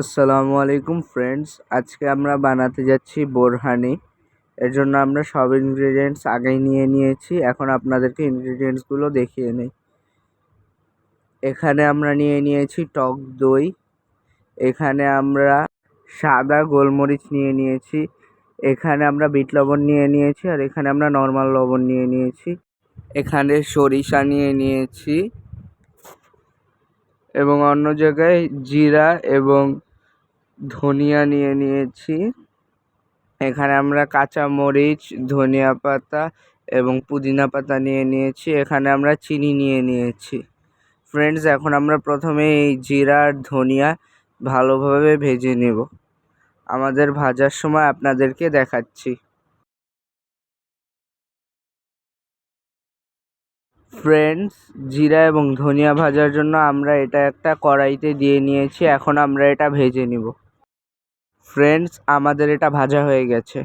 আসসালামু আলাইকুম ফ্রেন্ডস আজকে আমরা বানাতে যাচ্ছি বোরহানি। এর জন্য আমরা সব ইনগ্রিডিয়েন্টস আগেই নিয়ে নিয়েছি, এখন আপনাদেরকে ইনগ্রিডিয়েন্টসগুলো দেখিয়ে নিই। এখানে আমরা নিয়ে নিয়েছি টক দই, এখানে আমরা সাদা গোলমরিচ নিয়ে নিয়েছি, এখানে আমরা বিট লবণ নিয়ে নিয়েছি, আর এখানে আমরা নর্মাল লবণ নিয়ে নিয়েছি। এখানে সরিষা নিয়ে নিয়েছি, এবং অন্য জায়গায় জিরা এবং ধনিয়া নিয়ে নিয়েছি। এখানে আমরা কাঁচা মরিচ, ধনিয়া পাতা এবং পুদিনা পাতা নিয়ে নিয়েছি। এখানে আমরা চিনি নিয়ে নিয়েছি। ফ্রেন্ডস এখন আমরা প্রথমে এই জিরা আর ধনিয়া ভালোভাবে ভেজে নেব। আমাদের ভাজার সময় আপনাদেরকে দেখাচ্ছি। ফ্রেন্ডস জিরা এবং ধনিয়া ভাজার জন্য আমরা এটা একটা কড়াইতে দিয়ে নিয়েছি। এখন আমরা এটা ভেজে নিব। ফ্রেন্ডস আমাদের এটা ভাজা হয়ে গেছে।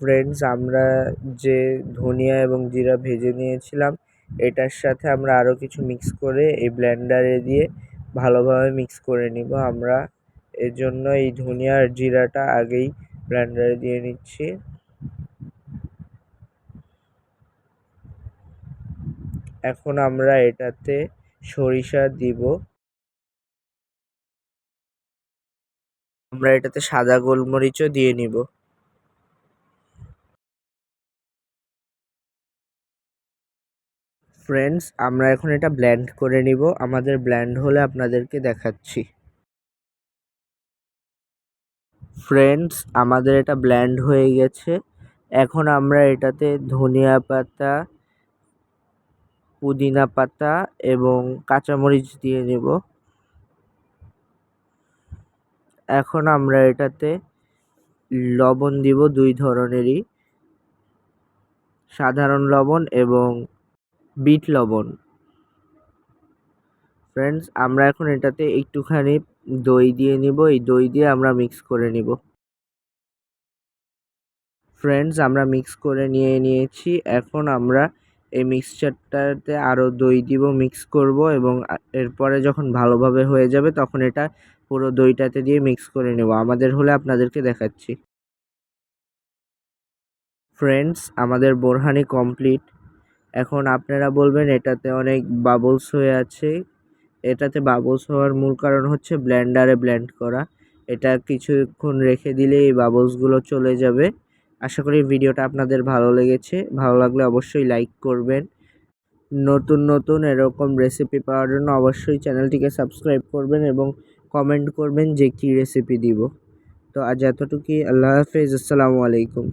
ফ্রেন্ডস আমরা যে ধনিয়া এবং জিরা ভেজে নিয়েছিলাম, এটার সাথে আমরা আরও কিছু মিক্স করে এই ব্লেন্ডারে দিয়ে ভালোভাবে মিক্স করে নিব। আমরা এর জন্য এই ধনিয়া আর জিরাটা আগেই ব্লেন্ডারে দিয়ে নিচ্ছি। এখন আমরা এটাতে সরিষা দিব। আমরা এটাতে সাদা গোলমরিচও দিয়ে নিব। ফ্রেন্ডস আমরা এখন এটা ব্ল্যান্ড করে নিব। আমাদের ব্ল্যান্ড হলে আপনাদেরকে দেখাচ্ছি। ফ্রেন্ডস আমাদের এটা ব্ল্যান্ড হয়ে গেছে। এখন আমরা এটাতে ধনিয়া পাতা, পুদিনা পাতা এবং কাঁচামরিচ দিয়ে নেব। এখন আমরা এটাতে লবণ দিব দুই ধরনেরই। সাধারণ লবণ এবং বিট লবণ। ফ্রেন্ডস আমরা এখন এটাতে একটুখানি দই দিয়ে নিব। এই দই দিয়ে আমরা মিক্স করে নিব। ফ্রেন্ডস আমরা মিক্স করে নিয়ে নিয়েছি। এখন আমরা এই মিক্সচারটাতে আরও দই দিব মিক্স করব এবং এরপরে যখন ভালোভাবে হয়ে যাবে তখন এটা পুরো দইটাতে দিয়ে মিক্স করে নেব। আমাদের হলে আপনাদেরকে দেখাচ্ছি। ফ্রেন্ডস আমাদের বোরহানি কমপ্লিট এখন আপনারা বলবেন, এটাতে অনেক বাবলস হয়ে আছে। এটাতে বাবলস হওয়ার মূল কারণ হচ্ছে ব্ল্যান্ডারে ব্ল্যান্ড করা। এটা কিছুক্ষণ রেখে দিলে এই বাবলসগুলো চলে যাবে। আশা করি ভিডিওটা আপনাদের ভালো লেগেছে। ভালো লাগলে অবশ্যই লাইক করবেন। নতুন নতুন এরকম রেসিপি পাওয়ার জন্য অবশ্যই চ্যানেলটিকে সাবস্ক্রাইব করবেন এবং কমেন্ট করবেন যে কী রেসিপি দিব। তো আজ এতটুকুই আল্লাহ হাফেজ আসসালামু আলাইকুম।